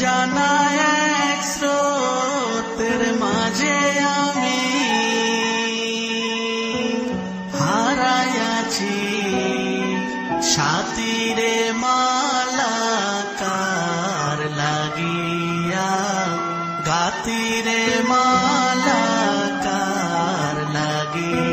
জানা এক স্রোতের মাঝে আমি হারায়াছি সাতিরে মালাকার লাগিয়া গাতিরে মালাকার লাগিয়া।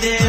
need it.